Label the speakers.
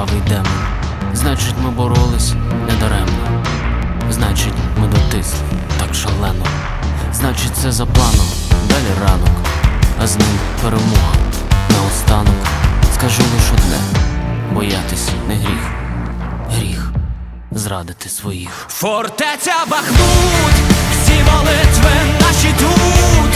Speaker 1: кривавий демон. Значить, ми боролись недаремно. Значить, ми дотисли так шалено. Значить, це за планом, далі ранок, а з ним перемога. Наостанок скажу лише одне: боятись не гріх, гріх зрадити своїх.
Speaker 2: Фортеця Бахмут, всі молитви наші тут,